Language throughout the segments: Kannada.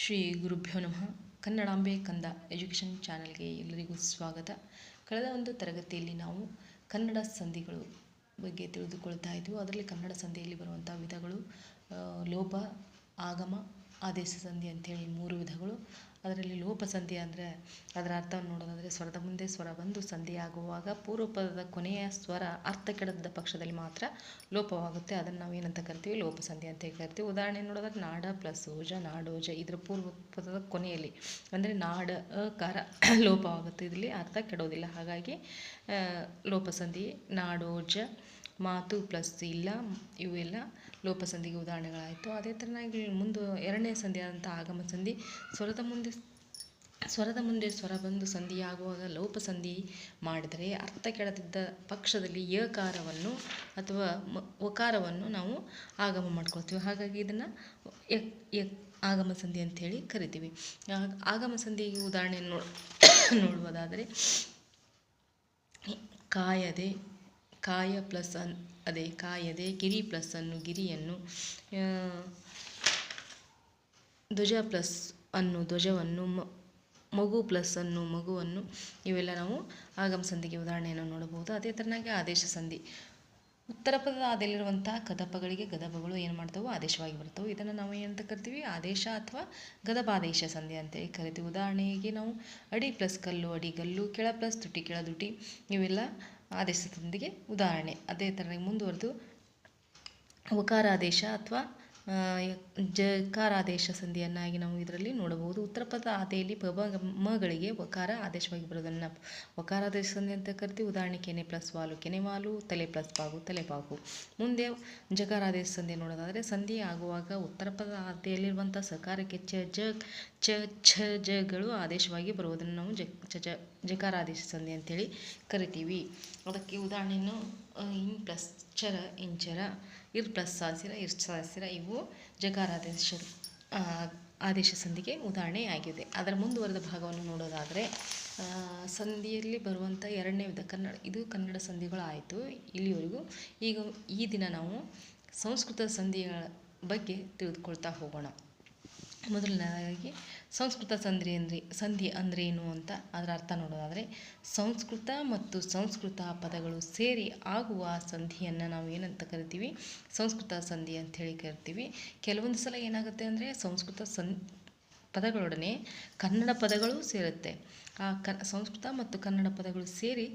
ಶ್ರೀ ಗುರುಭ್ಯೋ ನಮಃ. ಕನ್ನಡಾಂಬೆ ಕಂದ ಎಜುಕೇಷನ್ ಚಾನಲ್ಗೆ ಎಲ್ಲರಿಗೂ ಸ್ವಾಗತ. ಕಳೆದ ಒಂದು ತರಗತಿಯಲ್ಲಿ ನಾವು ಕನ್ನಡ ಸಂಧಿಗಳು ಬಗ್ಗೆ ತಿಳಿದುಕೊಳ್ತಾ ಇದ್ವು. ಅದರಲ್ಲಿ ಕನ್ನಡ ಸಂಧಿಯಲ್ಲಿ ಬರುವಂಥ ವಿಧಗಳು ಲೋಪ, ಆಗಮ, ಆದೇಶ ಸಂಧಿ ಅಂಥೇಳಿ ಮೂರು ವಿಧಗಳು. ಅದರಲ್ಲಿ ಲೋಪ ಸಂಧಿ ಅಂದರೆ ಅದರ ಅರ್ಥವನ್ನು ನೋಡೋದಾದರೆ ಸ್ವರದ ಮುಂದೆ ಸ್ವರ ಬಂದು ಸಂಧಿಯಾಗುವಾಗ ಪೂರ್ವಪದದ ಪೂರ್ವ ಪದದ ಕೊನೆಯ ಸ್ವರ ಅರ್ಥ ಕೆಡದ ಪಕ್ಷದಲ್ಲಿ ಮಾತ್ರ ಲೋಪವಾಗುತ್ತೆ. ಅದನ್ನು ನಾವು ಏನಂತ ಕರಿತೀವಿ? ಲೋಪ ಸಂಧಿ ಅಂತ ಕರಿತೀವಿ. ಉದಾಹರಣೆ ನೋಡೋದಾದ್ರೆ ನಾಡ ಪ್ಲಸ್ ಓಜ, ನಾಡೋಜ ಇದರ ಪೂರ್ವ ಪದದ ಕೊನೆಯಲ್ಲಿ ಅಂದರೆ ನಾಡ, ಅಕಾರ ಲೋಪವಾಗುತ್ತೆ. ಇದರಲ್ಲಿ ಅರ್ಥ ಕೆಡೋದಿಲ್ಲ. ಹಾಗಾಗಿ ಲೋಪಸಂಧಿ ಲೋಪ ಸಂಧಿ, ನಾಡೋಜ ಮಾತು ಪ್ಲಸ್ ಇಲ್ಲ ಇವೆಲ್ಲ ಲೋಪ ಸಂಧಿಗೆ ಉದಾಹರಣೆಗಳಾಯಿತು. ಅದೇ ಥರನಾಗಿ ಮುಂದೆ ಎರಡನೇ ಸಂಧಿ ಆದಂಥ ಆಗಮ ಸಂಧಿ, ಸ್ವರದ ಮುಂದೆ ಸ್ವರದ ಮುಂದೆ ಸ್ವರ ಬಂದು ಸಂಧಿಯಾಗುವಾಗ ಲೋಪ ಸಂಧಿ ಮಾಡಿದರೆ ಅರ್ಥ ಕೆಡದಿದ್ದ ಪಕ್ಷದಲ್ಲಿ ಯಕಾರವನ್ನು ಅಥವಾ ಒಕಾರವನ್ನು ನಾವು ಆಗಮ ಮಾಡ್ಕೊಳ್ತೀವಿ. ಹಾಗಾಗಿ ಇದನ್ನು ಯಕ್ ಆಗಮ ಸಂಧಿ ಅಂಥೇಳಿ ಕರಿತೀವಿ. ಆಗ- ಆಗಮ ಸಂಧಿಗೆ ಉದಾಹರಣೆ ನೋಡ್ ನೋಡುವುದಾದರೆ ಕಾಯದೆ ಕಾಯ ಪ್ಲಸ್ ಅನ್, ಅದೇ ಕಾಯದೆ ಗಿರಿ ಪ್ಲಸ್ ಅನ್ನು ಗಿರಿಯನ್ನು ಧ್ವಜ ಪ್ಲಸ್ ಅನ್ನು ಧ್ವಜವನ್ನು ಮಗು ಪ್ಲಸ್ ಅನ್ನು ಮಗುವನ್ನು ಇವೆಲ್ಲ ನಾವು ಆಗಮ ಸಂಧಿಗೆ ಉದಾಹರಣೆಯನ್ನು ನೋಡಬಹುದು. ಅದೇ ಥರನಾಗಿ ಆದೇಶ ಸಂಧಿ. ಉತ್ತರ ಪದದ ಆದಲ್ಲಿರುವಂತಹ ಕದಪಗಳಿಗೆ ಗದಬಗಳು ಏನು ಮಾಡ್ತವೋ? ಆದೇಶವಾಗಿ ಬರ್ತವೆ. ಇದನ್ನು ನಾವು ಏನಂತ ಕರಿತೀವಿ? ಆದೇಶ ಅಥವಾ ಗದಪಾದೇಶ ಸಂಧಿ ಅಂತೇಳಿ ಕರಿತೀವಿ. ಉದಾಹರಣೆಗೆ ನಾವು ಅಡಿ ಪ್ಲಸ್ ಕಲ್ಲು ಅಡಿಗಲ್ಲು ಕೆಳ ಪ್ಲಸ್ ತುಟಿ, ಕೆಳ ದುಟಿ ಇವೆಲ್ಲ ಆದೇಶ ಸಂಧಿಗೆ ಉದಾಹರಣೆ. ಅದೇ ಥರ ಮುಂದುವರೆದು ಉಕಾರಾದೇಶ ಅಥವಾ ಆ, ಜಕಾರಾದೇಶ ಸಂಧಿಯನ್ನಾಗಿ ನಾವು ಇದರಲ್ಲಿ ನೋಡಬಹುದು. ಉತ್ತರ ಪದ ಆದೆಯಲ್ಲಿ ಪ ಬ ಮಗಳಿಗೆ ವಕಾರ ಆದೇಶವಾಗಿ ಬರೋದನ್ನು ವಕಾರಾದೇಶ ಸಂಧಿ ಅಂತ ಕರಿತೀವಿ. ಉದಾಹರಣೆ ಕೆನೆ ಪ್ಲಸ್ ವಾಲು ಕೆನೆ ವಾಲು ತಲೆ ಪ್ಲಸ್ ಬಾಗು ತಲೆ ಬಾಗು. ಮುಂದೆ ಜಕಾರ ಆದೇಶ ಸಂಧಿ ನೋಡೋದಾದರೆ ಸಂಧಿ ಆಗುವಾಗ ಉತ್ತರ ಪದ ಆದೆಯಲ್ಲಿರುವಂಥ ಸಕಾರಕ್ಕೆ ಚ ಜ ಚ ಛ ಜಗಳು ಆದೇಶವಾಗಿ ಬರುವುದನ್ನು ನಾವು ಜ ಚ ಜಕಾರ ಆದೇಶ ಸಂಧಿ ಅಂತೇಳಿ ಕರಿತೀವಿ. ಅದಕ್ಕೆ ಉದಾಹರಣೆಯನ್ನು ಇನ್ ಪ್ಲಸ್ ಚರ ಇಂಚರ ಇರ್ ಪ್ಲಸ್ ಸಾಸಿರ ಇರ್ ಸಾಸಿರ ಇವು ಜಕಾರಾದೇಶ ಆ, ಆದೇಶ ಸಂಧಿಗೆ ಉದಾಹರಣೆ ಆಗಿದೆ. ಅದರ ಮುಂದುವರೆದ ಭಾಗವನ್ನು ನೋಡೋದಾದರೆ ಸಂಧಿಯಲ್ಲಿ ಬರುವಂಥ ಎರಡನೇ ವಿಧ ಕನ್ನಡ ಇದು ಕನ್ನಡ ಸಂಧಿಗಳಾಯಿತು ಇಲ್ಲಿವರೆಗೂ. ಈಗ ಈ ದಿನ ನಾವು ಸಂಸ್ಕೃತ ಸಂಧಿಗಳ ಬಗ್ಗೆ ತಿಳಿದುಕೊಳ್ತಾ ಹೋಗೋಣ. ಮೊದಲನೇದಾಗಿ ಸಂಸ್ಕೃತ ಸಂಧಿ ಅಂದರೆ ಸಂಧಿ ಅಂದರೆ ಏನು ಅಂತ ಅದರ ಅರ್ಥ ನೋಡೋದಾದರೆ ಸಂಸ್ಕೃತ ಮತ್ತು ಸಂಸ್ಕೃತ ಪದಗಳು ಸೇರಿ ಆಗುವ ಸಂಧಿಯನ್ನು ನಾವು ಏನಂತ ಕರಿತೀವಿ? ಸಂಸ್ಕೃತ ಸಂಧಿ ಅಂತ ಹೇಳಿ ಕರಿತೀವಿ. ಕೆಲವೊಂದು ಸಲ ಏನಾಗುತ್ತೆ ಅಂದರೆ ಸಂಸ್ಕೃತ ಸಂ, ಪದಗಳೊಡನೆ ಕನ್ನಡ ಪದಗಳು ಸೇರುತ್ತೆ. ಆ ಕ, ಸಂಸ್ಕೃತ ಮತ್ತು ಕನ್ನಡ ಪದಗಳು ಸೇರಿ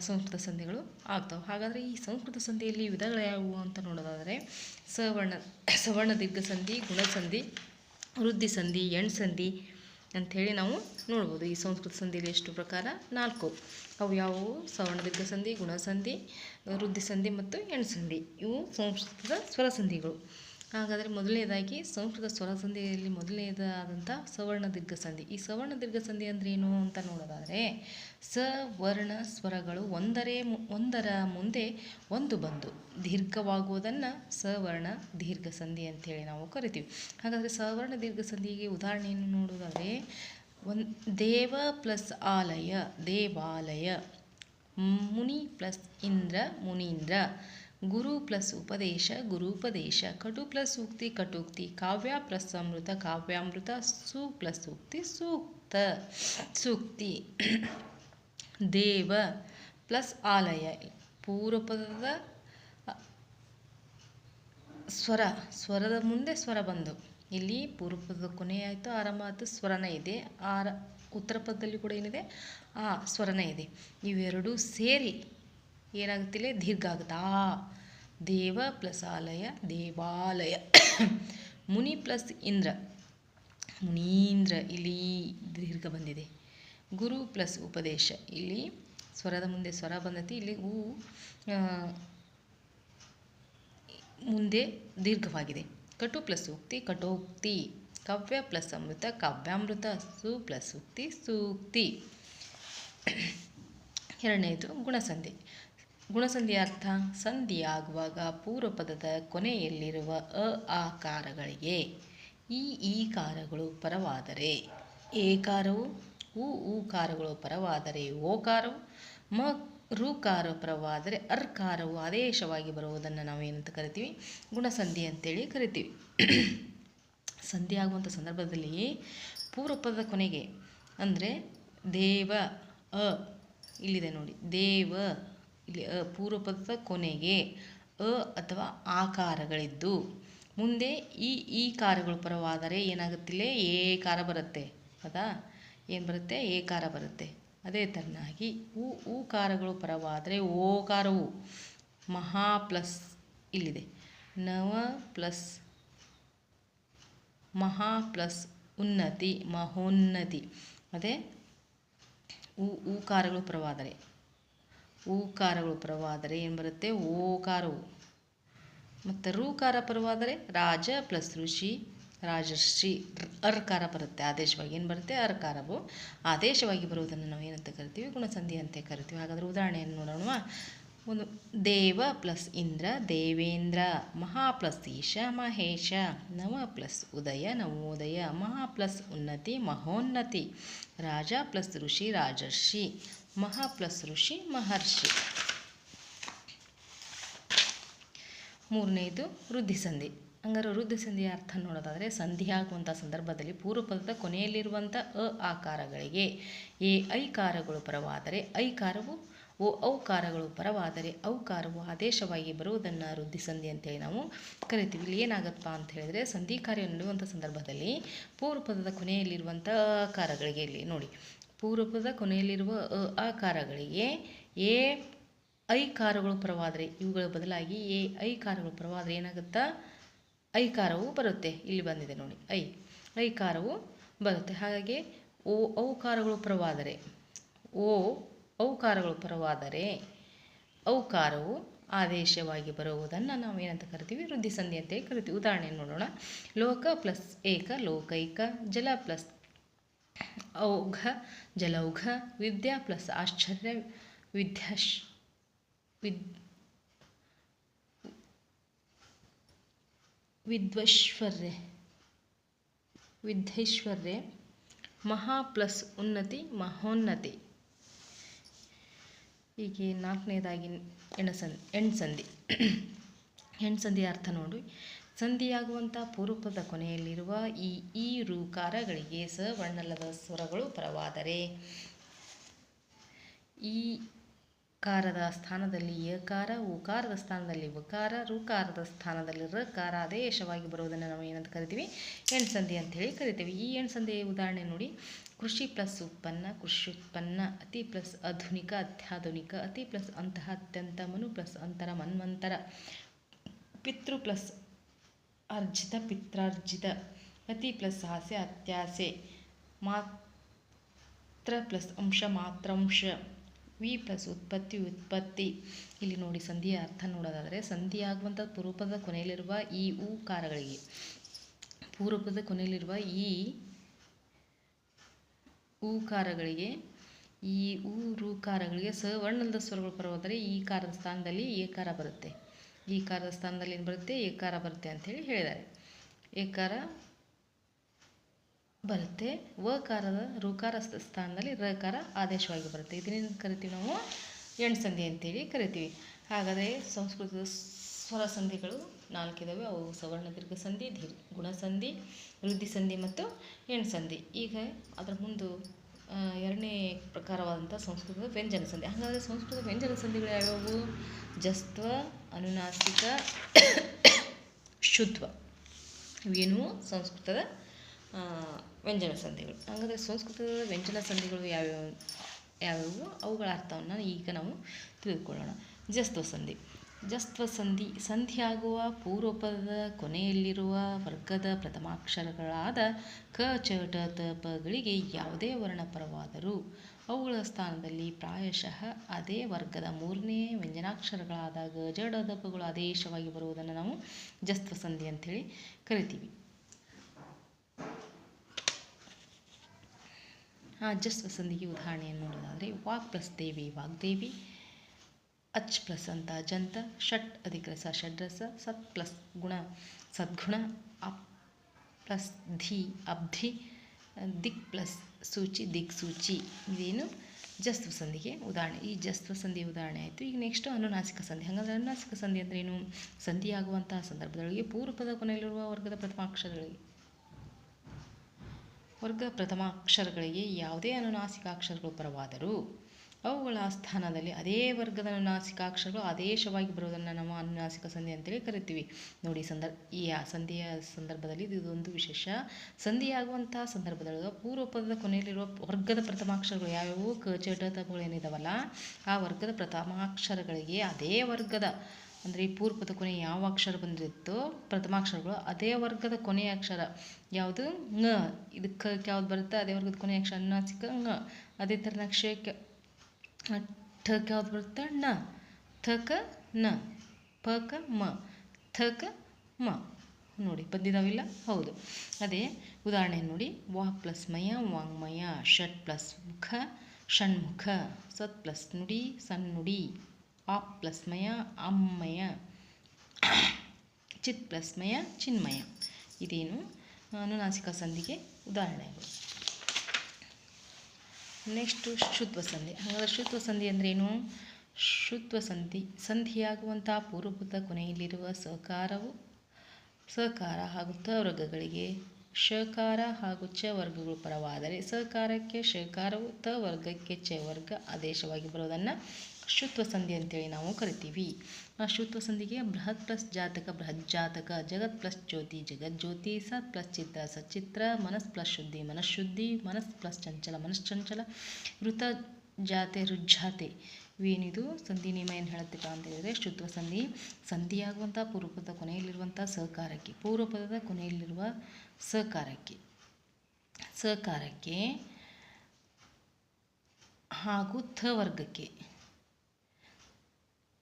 ಸಂಸ್ಕೃತ ಸಂಧಿಗಳು ಆಗ್ತವೆ. ಹಾಗಾದರೆ ಈ ಸಂಸ್ಕೃತ ಸಂಧಿಯಲ್ಲಿ ವಿಧಗಳು ಯಾವುವು ಅಂತ ನೋಡೋದಾದರೆ ಸವರ್ಣ ಸವರ್ಣ ದೀರ್ಘ ಸಂಧಿ ಗುಣಸಂಧಿ ವೃದ್ಧಿ ಸಂಧಿ ಎಣ್ ಸಂಧಿ ಅಂಥೇಳಿ ನಾವು ನೋಡ್ಬೋದು. ಈ ಸಂಸ್ಕೃತ ಸಂಧಿಯಲ್ಲಿ ಎಷ್ಟು ಪ್ರಕಾರ? ನಾಲ್ಕು. ಅವು ಯಾವುವು? ಸವರ್ಣ ದೀರ್ಘ ಸಂಧಿ ಗುಣಸಂಧಿ ವೃದ್ಧಿ ಸಂಧಿ ಮತ್ತು ಎಣ್ ಸಂಧಿ. ಇವು ಸಂಸ್ಕೃತದ ಸ್ವರ ಸಂಧಿಗಳು. ಹಾಗಾದರೆ ಮೊದಲನೇದಾಗಿ ಸಂಸ್ಕೃತ ಸ್ವರ ಸಂಧಿಯಲ್ಲಿ ಮೊದಲನೇದಾದಂಥ ಸವರ್ಣ ದೀರ್ಘ ಸಂಧಿ. ಈ ಸವರ್ಣ ದೀರ್ಘ ಸಂಧಿ ಅಂದರೆ ಏನು ಅಂತ ನೋಡೋದಾದರೆ ಸವರ್ಣ ಸ್ವರಗಳು ಒಂದರೇ ಒಂದರ ಮುಂದೆ ಒಂದು ಬಂದು ದೀರ್ಘವಾಗುವುದನ್ನು ಸವರ್ಣ ದೀರ್ಘ ಸಂಧಿ ಅಂತೇಳಿ ನಾವು ಕರಿತೀವಿ. ಹಾಗಾದರೆ ಸವರ್ಣ ದೀರ್ಘ ಸಂಧಿಗೆ ಉದಾಹರಣೆಯನ್ನು ನೋಡೋದಾದರೆ ಒನ್, ದೇವ ಪ್ಲಸ್ ಆಲಯ, ದೇವಾಲಯ, ಮುನಿ ಪ್ಲಸ್ ಇಂದ್ರ, ಮುನೀಂದ್ರ ಗುರು ಪ್ಲಸ್ ಉಪದೇಶ ಗುರುಪದೇಶ ಕಟು ಪ್ಲಸ್ ಸೂಕ್ತಿ ಕಟುಕ್ತಿ, ಕಾವ್ಯ ಪ್ಲಸ್ ಅಮೃತ, ಕಾವ್ಯಾಮೃತ, ಸು ಪ್ಲಸ್ ಸೂಕ್ತಿ ಸೂಕ್ತ, ಸೂಕ್ತಿ. ದೇವ ಪ್ಲಸ್ ಆಲಯ, ಪೂರ್ವಪದದ, ಸ್ವರ, ಸ್ವರದ ಮುಂದೆ ಸ್ವರ ಬಂದು. ಇಲ್ಲಿ ಪೂರ್ವಪದದ ಕೊನೆ ಆಯಿತು, ಆರಂಭ ಆಯಿತು, ಸ್ವರನೇ ಇದೆ. ಆರ, ಉತ್ತರ ಪದದಲ್ಲಿ ಕೂಡ ಏನಿದೆ? ಆ, ಸ್ವರನ ಇದೆ. ಇವೆರಡೂ ಸೇರಿ ಏನಾಗುತ್ತಿಲ್ಲ ದೀರ್ಘ ಆಗುತ್ತೆ ದೇವ ಪ್ಲಸ್ ಆಲಯ, ದೇವಾಲಯ. ಮುನಿ ಪ್ಲಸ್ ಇಂದ್ರ. ಮುನೀಂದ್ರ, ಇಲ್ಲಿ ದೀರ್ಘ ಬಂದಿದೆ. ಗುರು ಪ್ಲಸ್ ಉಪದೇಶ. ಇಲ್ಲಿ ಸ್ವರದ ಮುಂದೆ ಸ್ವರ ಬಂದತಿ, ಇಲ್ಲಿ ಹೂ ಮುಂದೆ ದೀರ್ಘವಾಗಿದೆ. ಕಟು ಪ್ಲಸ್ ಉಕ್ತಿ, ಕಟೋಕ್ತಿ. ಕವ್ಯ ಪ್ಲಸ್ ಅಮೃತ, ಕಾವ್ಯಾಮೃತ, ಸು ಪ್ಲಸ್ ಉಕ್ತಿ, ಸೂಕ್ತಿ. ಎರಡನೇದು ಗುಣಸಂಧಿ. ಗುಣಸಂಧಿಯ ಅರ್ಥ ಸಂಧಿಯಾಗುವಾಗ ಪೂರ್ವಪದದ ಕೊನೆಯಲ್ಲಿರುವ ಅ ಆಕಾರಗಳಿಗೆ ಈ ಈಕಾರಗಳು ಪರವಾದರೆ ಏಕಾರವು ಉ ಊಕಾರಗಳು ಪರವಾದರೆ ಓಕಾರವು ಮ ಋಕಾರ ಪರವಾದರೆ ಅರ್ಕಾರವು ಆದೇಶವಾಗಿ ಬರುವುದನ್ನು ನಾವು ಏನಂತ ಕರಿತೀವಿ? ಗುಣಸಂಧಿ ಅಂತೇಳಿ ಕರಿತೀವಿ. ಸಂಧಿ ಆಗುವಂಥ ಸಂದರ್ಭದಲ್ಲಿ ಪೂರ್ವಪದದ ಕೊನೆಗೆ ಅಂದರೆ ದೇವ, ಅ ಇಲ್ಲಿದೆ ನೋಡಿ, ದೇವ ಇಲ್ಲಿ ಅ ಪೂರ್ವಪದದ ಕೊನೆಗೆ ಅ ಅಥವಾ ಆಕಾರಗಳಿದ್ದು, ಮುಂದೆ ಈ ಈ ಕಾರಗಳು ಪರವಾದರೆ ಏನಾಗುತ್ತಿಲ್ಲ? ಏಕಾರ ಬರುತ್ತೆ. ಹೌದಾ ಏನು ಬರುತ್ತೆ? ಏಕಾರ ಬರುತ್ತೆ. ಅದೇ ಥರನಾಗಿ ಉ ಕಾರಗಳು ಪರವಾದರೆ ಓಕಾರವು. ಮಹಾ ಪ್ಲಸ್ ಇಲ್ಲಿದೆ. ನವ ಪ್ಲಸ್ ಮಹಾ ಪ್ಲಸ್ ಉನ್ನತಿ, ಮಹೋನ್ನತಿ. ಅದೇ ಉ ಕಾರಗಳು ಪರವಾದರೆ. ಊಕಾರಗಳು ಪರವಾದರೆ ಏನು ಬರುತ್ತೆ ಓಕಾರವು. ಮತ್ತು ರೂಕಾರ ಪರವಾದರೆ ರಾಜ ಪ್ಲಸ್ ಋಷಿ, ರಾಜರ್ಷಿ, ಅರ್ಕಾರ ಬರುತ್ತೆ. ಆದೇಶವಾಗಿ ಏನು ಬರುತ್ತೆ? ಅರ್ಕಾರವು. ಆದೇಶವಾಗಿ ಬರುವುದನ್ನು ನಾವು ಏನಂತ ಕರಿತೀವಿ? ಗುಣಸಂಧಿ ಅಂತ ಕರಿತೀವಿ. ಹಾಗಾದರೆ ಉದಾಹರಣೆಯನ್ನು ನೋಡೋಣ ಒಂದು ದೇವ ಪ್ಲಸ್ ಇಂದ್ರ, ದೇವೇಂದ್ರ, ಮಹಾ ಪ್ಲಸ್ ಈಶ, ಮಹೇಶ, ನವ ಪ್ಲಸ್ ಉದಯ, ನವೋದಯ, ಮಹಾ ಪ್ಲಸ್ ಉನ್ನತಿ, ಮಹೋನ್ನತಿ, ರಾಜ ಪ್ಲಸ್ ಋಷಿ, ರಾಜರ್ಷಿ. ಮಹಾ ಪ್ಲಸ್ ಋಷಿ, ಮಹರ್ಷಿ. ಮೂರನೇದು ವೃದ್ಧಿಸಂಧಿ. ಹಂಗಾರೆ ವೃದ್ಧಿಸಂಧಿಯ ಅರ್ಥ ನೋಡೋದಾದರೆ ಸಂಧಿ ಆಗುವಂಥ ಸಂದರ್ಭದಲ್ಲಿ ಪೂರ್ವಪದದ ಕೊನೆಯಲ್ಲಿರುವಂಥ ಅ ಆಕಾರಗಳಿಗೆ ಎ ಐಕಾರಗಳು ಪರವಾದರೆ ಐಕಾರವು ಓ ಔಕಾರಗಳು ಪರವಾದರೆ ಔಕಾರವು ಆದೇಶವಾಗಿ ಬರುವುದನ್ನು ವೃದ್ಧಿ ಸಂಧಿ ಅಂತೇಳಿ ನಾವು ಕರಿತೀವಿ. ಇಲ್ಲಿ ಏನಾಗತ್ತಪ್ಪ ಅಂತ ಹೇಳಿದರೆ ಸಂಧಿ ಕಾರ್ಯ ನಡೆಯುವಂಥ ಸಂದರ್ಭದಲ್ಲಿ ಪೂರ್ವಪದದ ಕೊನೆಯಲ್ಲಿರುವಂಥ ಆಕಾರಗಳಿಗೆ ಇಲ್ಲಿ ನೋಡಿ. ಪೂರ್ವಪದ ಕೊನೆಯಲ್ಲಿರುವ ಅ, ಆಕಾರಗಳಿಗೆ ಎ ಐಕಾರಗಳು ಪರವಾದರೆ, ಇವುಗಳ ಬದಲಾಗಿ ಎ ಐಕಾರಗಳು ಪರವಾದರೆ ಏನಾಗುತ್ತಾ? ಐಕಾರವು ಬರುತ್ತೆ. ಇಲ್ಲಿ ಬಂದಿದೆ ನೋಡಿ, ಐ ಐಕಾರವು ಬರುತ್ತೆ. ಹಾಗಾಗಿ ಓ ಔಕಾರಗಳು ಪರವಾದರೆ, ಓ ಔಕಾರಗಳು ಪರವಾದರೆ ಔಕಾರವು ಆದೇಶವಾಗಿ ಬರುವುದನ್ನು ನಾವು ಏನಂತ ಕರಿತೀವಿ? ವೃದ್ಧಿಸಂಧಿ ಅಂತೇಳಿ ಕರಿತೀವಿ. ಉದಾಹರಣೆ ನೋಡೋಣ. ಲೋಕ ಪ್ಲಸ್ ಏಕ ಲೋಕೈಕ ಜಲ ಪ್ಲಸ್ ಔಘ, ಜಲೌಘ, ವಿದ್ಯಾ ಪ್ಲಸ್ ಆಶ್ಚರ್ಯ, ವಿದ್ಯಾಶ್, ವಿದ್, ವಿದ್ವೈಶ್ವರ್ಯ, ವಿದ್ಯೈಶ್ವರ್ಯ, ಮಹಾ ಪ್ಲಸ್ ಉನ್ನತಿ, ಮಹೋನ್ನತಿ. ಹೀಗೆ ನಾಲ್ಕನೇದಾಗಿ ಎಣಸಂದಿ ಎಣ್ಸಂದಿ ಹೆಣ್ಸಂಧಿ ಅರ್ಥ ನೋಡಿ. ಸಂಧಿಯಾಗುವಂಥ ಪೂರ್ವಪದ ಕೊನೆಯಲ್ಲಿರುವ ಈ ಈ ಋಕಾರಗಳಿಗೆ ಸವರ್ಣಲ್ಲದ ಸ್ವರಗಳು ಪರವಾದರೆ ಈ ಕಾರದ ಸ್ಥಾನದಲ್ಲಿ ಯಕಾರ, ಉಕಾರದ ಸ್ಥಾನದಲ್ಲಿ ಉಕಾರ ರುಕಾರದ ಸ್ಥಾನದಲ್ಲಿ ರಕಾರ ಆದೇಶವಾಗಿ ಬರುವುದನ್ನು ನಾವು ಏನಂತ ಕರಿತೀವಿ? ಎಣ್ಸಂಧಿ ಅಂತೇಳಿ ಕರಿತೀವಿ. ಈ ಎಣ್ಸಂಧಿಯ ಉದಾಹರಣೆ ನೋಡಿ. ಕೃಷಿ ಪ್ಲಸ್ ಉತ್ಪನ್ನ, ಕೃಷಿ ಉತ್ಪನ್ನ, ಅತಿ ಪ್ಲಸ್ ಆಧುನಿಕ, ಅತ್ಯಾಧುನಿಕ, ಅತಿ ಪ್ಲಸ್ ಅಂತಹ ಅತ್ಯಂತ ಮನು ಪ್ಲಸ್ ಅಂತರ, ಮನ್ವಂತರ, ಪಿತೃ ಪ್ಲಸ್ ಅರ್ಜಿತ ಪಿತ್ರಾರ್ಜಿತ. ಅತಿ ಪ್ಲಸ್ ಆಸೆ ಅತ್ಯಾಸೆ ಮಾತ್ರ ಪ್ಲಸ್ ಅಂಶ, ಮಾತ್ರಾಂಶ. ವಿ ಪ್ಲಸ್ ಉತ್ಪತ್ತಿ ಉತ್ಪತ್ತಿ. ಇಲ್ಲಿ ನೋಡಿ ಸಂಧಿಯ ಅರ್ಥ ನೋಡೋದಾದರೆ ಸಂಧಿಯಾಗುವಂಥ ಪೂರ್ವಪದ ಕೊನೆಯಲ್ಲಿರುವ ಈ ಊಕಾರಗಳಿಗೆ ಪೂರ್ವಪದ ಕೊನೆಯಲ್ಲಿರುವ ಈ ಊಕಾರಗಳಿಗೆ ಈ ಊ ಋಕಾರಗಳಿಗೆ ಸವರ್ಣದ ಸ್ವರಗಳು ಬರೋದರೆ ಈ ಕಾರದ ಸ್ಥಾನದಲ್ಲಿ ಏಕಾರ ಬರುತ್ತೆ. ಈ ಕಾರದ ಸ್ಥಾನದಲ್ಲಿ ಏನು ಬರುತ್ತೆ, ಏಕಾರ ಬರುತ್ತೆ ಅಂಥೇಳಿ ಹೇಳಿದ್ದಾರೆ. ಏಕಾರ ಬರುತ್ತೆ, ವಕಾರದ ಋಕಾರ ಸ್ಥಾನದಲ್ಲಿ ರಕಾರ ಆದೇಶವಾಗಿ ಬರುತ್ತೆ. ಇದನ್ನೇನು ಕರಿತೀವಿ ನಾವು? ಎಣ್ಸಂಧಿ ಅಂತೇಳಿ ಕರಿತೀವಿ. ಹಾಗಾದರೆ ಸಂಸ್ಕೃತದ ಸ್ವರ ಸಂಧಿಗಳು ನಾಲ್ಕಿದಾವೆ. ಅವು ಸವರ್ಣ, ದೀರ್ಘ ಸಂಧಿ, ಧೀರ್ ಗುಣಸಂಧಿ ವೃದ್ಧಿ ಸಂಧಿ ಮತ್ತು ಎಣ್ಸಂಧಿ ಈಗ ಅದರ ಮುಂದೆ ಎರಡನೇ ಪ್ರಕಾರವಾದಂಥ ಸಂಸ್ಕೃತದ ವ್ಯಂಜನ ಸಂಧಿ. ಹಾಗಾದರೆ ಸಂಸ್ಕೃತ ವ್ಯಂಜನ ಸಂಧಿಗಳು ಯಾವ್ಯಾವು? ಜಸ್ತ್ವ, ಅನುನಾಸಿಕ ಶುದ್ಧ ಇವೇನು ಸಂಸ್ಕೃತದ ವ್ಯಂಜನ ಸಂಧಿಗಳು. ಹಾಗಾದರೆ ಸಂಸ್ಕೃತದ ವ್ಯಂಜನ ಸಂಧಿಗಳು ಯಾವ್ಯಾವ? ಯಾವ್ಯಾವು? ಅವುಗಳ ಅರ್ಥವನ್ನು ಈಗ ನಾವು ತಿಳಿದುಕೊಳ್ಳೋಣ. ಜಸ್ತ್ವ ಸಂಧಿ. ಜಸ್ತ್ವ ಸಂಧಿ ಸಂಧಿಯಾಗುವ ಪೂರ್ವಪದದ ಕೊನೆಯಲ್ಲಿರುವ ವರ್ಗದ ಪ್ರಥಮಾಕ್ಷರಗಳಾದ ಕ, ಚ ಟ ತ ಪಗಳಿಗೆ ಯಾವುದೇ ವರ್ಣಪರವಾದರೂ ಅವುಗಳ ಸ್ಥಾನದಲ್ಲಿ ಪ್ರಾಯಶಃ ಅದೇ ವರ್ಗದ ಮೂರನೇ ವ್ಯಂಜನಾಕ್ಷರಗಳಾದ ಗ ಜ, ಡ, ದ ಪಗಳು ಆದೇಶವಾಗಿ ಬರುವುದನ್ನು ನಾವು ಜಸ್ತ್ವ ಸಂಧಿ ಅಂಥೇಳಿ ಕರಿತೀವಿ. ಆ ಜಸ್ತ್ವ ಸಂಧಿಗೆ ಉದಾಹರಣೆಯನ್ನು ನೋಡೋದಾದರೆ ವಾಕ್ ಪ್ಲಸ್ ದೇವಿ ವಾಗ್ದೇವಿ ಅಚ್ ಪ್ಲಸ್ ಅಂತ ಜಂತ ಷಟ್ ಅಧಿಕರಸ ಷಡ್ರಸ, ಸತ್ ಪ್ಲಸ್ ಗುಣ, ಸದ್ಗುಣ, ಅಪ್ ಪ್ಲಸ್ ಧಿ, ಅಬ್ಧಿ, ದಿಕ್ ಪ್ಲಸ್ ಸೂಚಿ, ದಿಕ್ ಸೂಚಿ. ಇದೇನು ಜಸ್ತ್ವ ಸಂಧಿಗೆ ಉದಾಹರಣೆ. ಈ ಜಸ್ತ್ವ ಸಂಧಿ ಉದಾಹರಣೆ ಆಯಿತು. ಈಗ ನೆಕ್ಸ್ಟು ಅನುನಾಸಿಕ ಸಂಧಿ. ಹಾಗಾದರೆ ಅನುನಾಸಿಕ ಸಂಧಿ ಅಂದ್ರೇನು ಸಂಧಿಯಾಗುವಂತಹ ಸಂದರ್ಭದೊಳಗೆ ಪೂರ್ವಪದ ಕೊನೆಯಲ್ಲಿರುವ ವರ್ಗದ ಪ್ರಥಮಾಕ್ಷರಗಳಿಗೆ. ವರ್ಗ ಪ್ರಥಮಾಕ್ಷರಗಳಿಗೆ ಯಾವುದೇ ಅನುನಾಸಿಕಾಕ್ಷರಗಳು ಬರವಾದರೂ ಅವುಗಳ ಸ್ಥಾನದಲ್ಲಿ ಅದೇ ವರ್ಗದ ಅನುನಾಸಿಕಾಕ್ಷರಗಳು ಆದೇಶವಾಗಿ ಬರುವುದನ್ನು ನಾವು ಅನುನಾಸಿಕ ಸಂಧಿ ಅಂತೇಳಿ ಕರಿತೀವಿ. ನೋಡಿ ಸಂದರ್ಭ ಈ ಸಂಧಿಯ ಸಂದರ್ಭದಲ್ಲಿ ಇದೊಂದು ವಿಶೇಷ. ಸಂಧಿಯಾಗುವಂತಹ ಸಂದರ್ಭದಲ್ಲಿ ಪೂರ್ವ ಪದದ ಕೊನೆಯಲ್ಲಿರುವ ವರ್ಗದ ಪ್ರಥಮಾಕ್ಷರಗಳು ಯಾವ್ಯಾವು? ಕ, ಚ ಡ ತಗಳು ಏನಿದಾವಲ್ಲ ಆ ವರ್ಗದ ಪ್ರಥಮಾಕ್ಷರಗಳಿಗೆ ಅದೇ ವರ್ಗದ, ಅಂದರೆ ಈ ಪೂರ್ವದ ಕೊನೆ ಯಾವ ಅಕ್ಷರ ಬಂದಿರುತ್ತೋ ಪ್ರಥಮಾಕ್ಷರಗಳು ಅದೇ ವರ್ಗದ ಕೊನೆಯ ಅಕ್ಷರ. ಯಾವುದು. ಇದಕ್ಕೆ ಯಾವ್ದು ಬರುತ್ತೆ? ಅದೇ ವರ್ಗದ ಕೊನೆಯ ಅಕ್ಷರ ङ ಅದೇ ಥರ ನಕ್ಷೆಕ್ಕೆ ಠಕ್ಕೆ ಯಾವ್ದು ಬರುತ್ತೆ? ಣ. ಥಕ ನ. ಪಕ ಮ. ಥಕ ಮ. ನೋಡಿ, ಬಂದಿದಾವಿಲ್ಲ? ಹೌದು. ಅದೇ ಉದಾಹರಣೆ ನೋಡಿ. ವಾಕ್ ಪ್ಲಸ್ ಮಯ ವಾಂಗ್ಮಯ ಷಟ್ ಪ್ಲಸ್ ಮುಖ ಷಣ್ಮುಖ ಸತ್ ಪ್ಲಸ್ ನುಡಿ ಸನ್ನುಡಿ ಆಪ್ ಪ್ಲಸ್ ಮಯ ಅಮ್ಮಯ ಚಿತ್ ಪ್ಲಸ್ ಮಯ, ಚಿನ್ಮಯ. ಇದೇನು? ಅನುನಾಸಿಕ ಸಂಧಿಗೆ ಉದಾಹರಣೆಗಳು. ನೆಕ್ಸ್ಟು ಶುದ್ಧ ಸಂಧಿ. ಹಾಗಾದರೆ ಶುದ್ಧ ಸಂಧಿ ಅಂದ್ರೇನು ಶುದ್ಧ ಸಂಧಿ. ಸಂಧಿಯಾಗುವಂಥ ಪೂರ್ವಭೂತ ಕೊನೆಯಲ್ಲಿರುವ ಸಹಕಾರವು ಸಹಕಾರ ಹಾಗೂ ತ ವರ್ಗಗಳಿಗೆ ಶಕಾರ ಹಾಗೂ ಚ ವರ್ಗಗಳು ಪರವಾದರೆ ಸಹಕಾರಕ್ಕೆ ಶಕಾರವು ತ ವರ್ಗಕ್ಕೆ ಚ ವರ್ಗ ಆದೇಶವಾಗಿ ಬರೋದನ್ನು ಶುತ್ವ ಸಂಧಿ ಅಂತೇಳಿ ನಾವು ಕರಿತೀವಿ. ಶುತ್ವ ಸಂಧಿಗೆ ಬೃಹತ್ ಪ್ಲಸ್ ಜಾತಕ, ಬೃಹತ್ ಜಾತಕ, ಜಗತ್ ಪ್ಲಸ್ ಜ್ಯೋತಿ, ಜಗತ್ ಜ್ಯೋತಿ, ಸತ್ ಪ್ಲಸ್ ಚಿತ್ರ ಸಚಿತ್ರ ಮನಸ್ ಪ್ಲಸ್ ಶುದ್ಧಿ ಮನಃಶುದ್ಧಿ ಮನಸ್ ಪ್ಲಸ್ ಚಂಚಲ ಮನಶ್ಚಂಚಲ ಋತ ಜಾತೆ ರುಜ್ಜಾತೆ ಇವೇನಿದು ಸಂಧಿ ನಿಯಮ ಏನು ಹೇಳುತ್ತೆ ಅಂತ ಹೇಳಿದ್ರೆ ಶುತ್ವ ಸಂಧಿ ಸಂಧಿಯಾಗುವಂಥ ಪೂರ್ವಪದ ಕೊನೆಯಲ್ಲಿರುವಂಥ ಸಹಕಾರಕ್ಕೆ, ಪೂರ್ವಪದದ ಕೊನೆಯಲ್ಲಿರುವ ಸಹಕಾರಕ್ಕೆ. ಸಹಕಾರಕ್ಕೆ ಹಾಗೂ ಥ ವರ್ಗಕ್ಕೆ.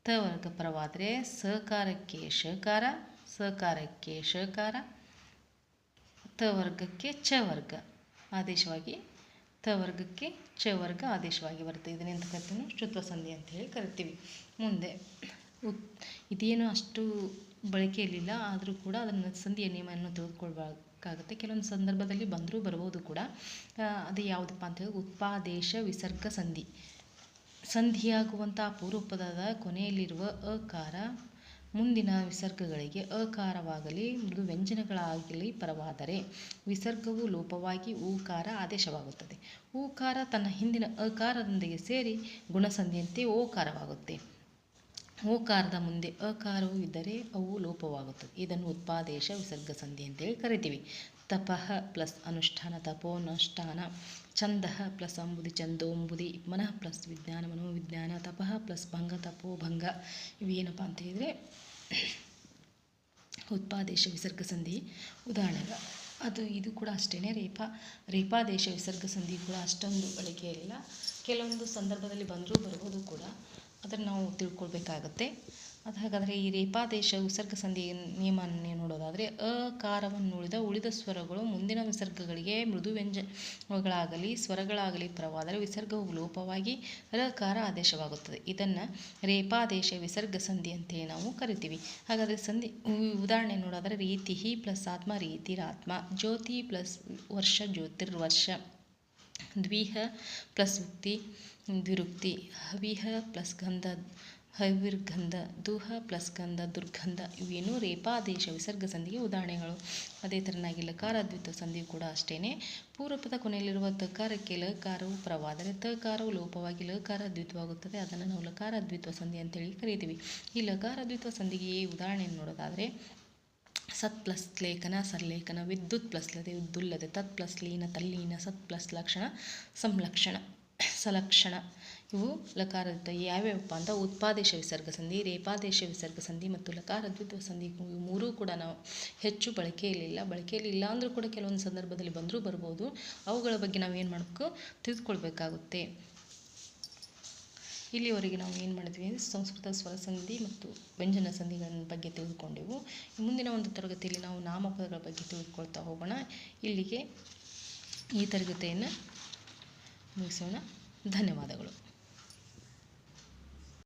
ತ ವರ್ಗ ಪರವಾದರೆ ಸಹಕಾರಕ್ಕೆ ಶಕಾರ ಸಹಕಾರಕ್ಕೆ ಶಕಾರ ತ ವರ್ಗಕ್ಕೆ ಚ ವರ್ಗ ಆದೇಶವಾಗಿ ತ ವರ್ಗಕ್ಕೆ ಚ ವರ್ಗ ಆದೇಶವಾಗಿ ಬರುತ್ತೆ. ಇದನ್ನೆಂತ ಕರಿತೀವಿ ಶುತ್ವ ಸಂಧಿ ಅಂತ ಹೇಳಿ ಕರಿತೀವಿ. ಮುಂದೆ ಉತ್ ಇದೇನು ಅಷ್ಟು ಬಳಕೆಯಲ್ಲಿಲ್ಲ ಆದರೂ ಕೂಡ ಅದನ್ನು ಸಂಧಿಯ ನಿಯಮವನ್ನು ತಿಳಿದುಕೊಳ್ಬೇಕಾಗುತ್ತೆ ಕೆಲವೊಂದು ಸಂದರ್ಭದಲ್ಲಿ ಬಂದರೂ ಬರ್ಬೋದು ಕೂಡ. ಅದು ಯಾವುದಪ್ಪ ಅಂತ ಹೇಳಿ, ಉತ್ಪಾದೇಶ ವಿಸರ್ಗ ಸಂಧಿ. ಸಂಧಿಯಾಗುವಂಥ ಪೂರ್ವಪದದ ಕೊನೆಯಲ್ಲಿರುವ ಅಕಾರ, ಮುಂದಿನ ವಿಸರ್ಗಗಳಿಗೆ ಅಕಾರವಾಗಲಿ ಮೃದು ವ್ಯಂಜನಗಳಾಗಲಿ ಪರವಾದರೆ ವಿಸರ್ಗವು ಲೋಪವಾಗಿ ಊಕಾರ ಆದೇಶವಾಗುತ್ತದೆ. ಊಕಾರ ತನ್ನ ಹಿಂದಿನ ಅಕಾರದೊಂದಿಗೆ ಸೇರಿ ಗುಣಸಂಧಿಯಂತೆ ಓಕಾರವಾಗುತ್ತೆ. ಓಕಾರದ ಮುಂದೆ ಅಕಾರವು ಇದ್ದರೆ ಅವು ಲೋಪವಾಗುತ್ತದೆ ಇದನ್ನು ಉತ್ಪಾದೇಶ ವಿಸರ್ಗ ಸಂಧಿ ಅಂತೇಳಿ ಕರಿತೀವಿ. ತಪಃ ಪ್ಲಸ್ ಅನುಷ್ಠಾನ ತಪೋನುಷ್ಠಾನ ಛಂದಃ ಪ್ಲಸ್ ಅಂಬುದಿ ಚಂದೋಂಬುದಿ ಮನಃ ಪ್ಲಸ್ ವಿಜ್ಞಾನ ಮನೋವಿಜ್ಞಾನ ತಪಃ ಪ್ಲಸ್ ಭಂಗ ತಪೋ ಭಂಗ ಇವೇನಪ್ಪ ಅಂತ ಹೇಳಿದರೆ ಉತ್ಪಾದೇಶ ವಿಸರ್ಗ ಸಂಧಿ ಉದಾಹರಣೆಗ. ಅದು ಇದು ಕೂಡ ಅಷ್ಟೇ ರೇಪಾ ರೇಪಾದೇಶ ವಿಸರ್ಗ ಸಂಧಿ ಕೂಡ ಅಷ್ಟೊಂದು ಬಳಕೆಯಿಲ್ಲ ಕೆಲವೊಂದು ಸಂದರ್ಭದಲ್ಲಿ ಬಂದರೂ ಬರ್ಬೋದು ಕೂಡ. ಅದನ್ನು ನಾವು ತಿಳ್ಕೊಳ್ಬೇಕಾಗತ್ತೆ. ಅದು ಹಾಗಾದರೆ ಈ ರೇಪಾದೇಶ ವಿಸರ್ಗ ಸಂಧಿ ನಿಯಮವನ್ನು ನೋಡೋದಾದರೆ, ಅಕಾರವನ್ನು ಉಳಿದ ಉಳಿದ ಸ್ವರಗಳು ಮುಂದಿನ ವಿಸರ್ಗಗಳಿಗೆ ಮೃದು ವ್ಯಂಜನಗಳಾಗಲಿ ಸ್ವರಗಳಾಗಲಿ ಪರವಾದರೆ ವಿಸರ್ಗವು ಲೋಪವಾಗಿ ರಕಾರ ಆದೇಶವಾಗುತ್ತದೆ ಇದನ್ನು ರೇಪಾದೇಶ ವಿಸರ್ಗ ಸಂಧಿ ಅಂತೇಳಿ ನಾವು ಕರಿತೀವಿ. ಹಾಗಾದರೆ ಸಂಧಿ ಉದಾಹರಣೆ ನೋಡೋದಾದರೆ ರೀತಿ ಪ್ಲಸ್ ಆತ್ಮ ರೀತಿರಾತ್ಮ ಜ್ಯೋತಿ ಪ್ಲಸ್ ವರ್ಷ, ಜ್ಯೋತಿರ್ವರ್ಷ, ದ್ವಿಹ ಪ್ಲಸ್ ಉಕ್ತಿ, ದ್ವಿರುಕ್ತಿ, ಹವಿಹ ಪ್ಲಸ್ ಗಂಧ ಹವಿರ್ಗಂಧ, ದುಹ ಪ್ಲಸ್ ಗಂಧ ದುರ್ಗಂಧ ಇವೇನು ರೇಪಾದೇಶ ವಿಸರ್ಗ ಸಂಧಿಗೆ ಉದಾಹರಣೆಗಳು. ಅದೇ ಥರನಾಗಿ ಲಕಾರ, ದ್ವಿತ್ವ ಸಂಧಿ ಕೂಡ ಅಷ್ಟೇ ಪೂರ್ವಪದ ಕೊನೆಯಲ್ಲಿರುವ ತಕಾರಕ್ಕೆ ಲಕಾರವು ಪ್ರವಾದರೆ ತಕಾರವು ಲೋಪವಾಗಿ ಲಕಾರ ದ್ವಿತ್ವವಾಗುತ್ತದೆ ಅದನ್ನು ನಾವು ಲಕಾರ, ದ್ವಿತ್ವ ಸಂಧಿ ಅಂತೇಳಿ ಕರಿತೀವಿ. ಈ ಲಕಾರ, ದ್ವಿತ್ವ ಸಂಧಿಗೆ ಉದಾಹರಣೆಯನ್ನು ನೋಡೋದಾದರೆ, ಸತ್ ಪ್ಲಸ್ ಲೇಖನ ಸರ್ಲೇಖನ ವಿದ್ಯುತ್ ಪ್ಲಸ್ ಲದೆ ವಿದ್ಯುಲ್ಲದೆ ತತ್ ಪ್ಲಸ್ ಲೀನ, ತಲ್ಲೀನ, ಸತ್ ಪ್ಲಸ್ ಲಕ್ಷಣ, ಸಂಲಕ್ಷಣ, ಸಲಕ್ಷಣ. ಇವು ಲಕಾರದ್ವಿತ್ವ ಯಾವ್ಯಾವಪ್ಪ ಅಂತ ಉತ್ಪಾದೇಶ ವಿಸರ್ಗ ಸಂಧಿ, ರೇಪಾದೇಶ ವಿಸರ್ಗ ಸಂಧಿ ಮತ್ತು ಲಕಾರ ದ್ವಿತ್ವ ಸಂಧಿ ಮೂರೂ ಕೂಡ ನಾವು ಹೆಚ್ಚು ಬಳಕೆಯಲ್ಲಿಲ್ಲ ಬಳಕೆಯಲ್ಲಿ ಇಲ್ಲ ಅಂದರೂ ಕೂಡ ಕೆಲವೊಂದು ಸಂದರ್ಭದಲ್ಲಿ ಬಂದರೂ ಬರ್ಬೋದು. ಅವುಗಳ ಬಗ್ಗೆ ನಾವು ಏನು ಮಾಡಬೇಕು? ತಿಳಿದುಕೊಳ್ಬೇಕಾಗುತ್ತೆ ಇಲ್ಲಿವರೆಗೆ ನಾವು ಏನು ಮಾಡಿದ್ವಿ? ಅಂದರೆ ಸಂಸ್ಕೃತ ಸ್ವರ ಸಂಧಿ ಮತ್ತು ವ್ಯಂಜನ ಸಂಧಿಗಳ ಬಗ್ಗೆ ತಿಳಿದುಕೊಂಡೆವು ಮುಂದಿನ ಒಂದು ತರಗತಿಯಲ್ಲಿ ನಾವು ನಾಮಪದಗಳ ಬಗ್ಗೆ ತಿಳಿದುಕೊಳ್ತಾ ಹೋಗೋಣ. ಇಲ್ಲಿಗೆ ಈ ತರಗತಿಯನ್ನು ಮುಗಿಸೋಣ. ಧನ್ಯವಾದಗಳು.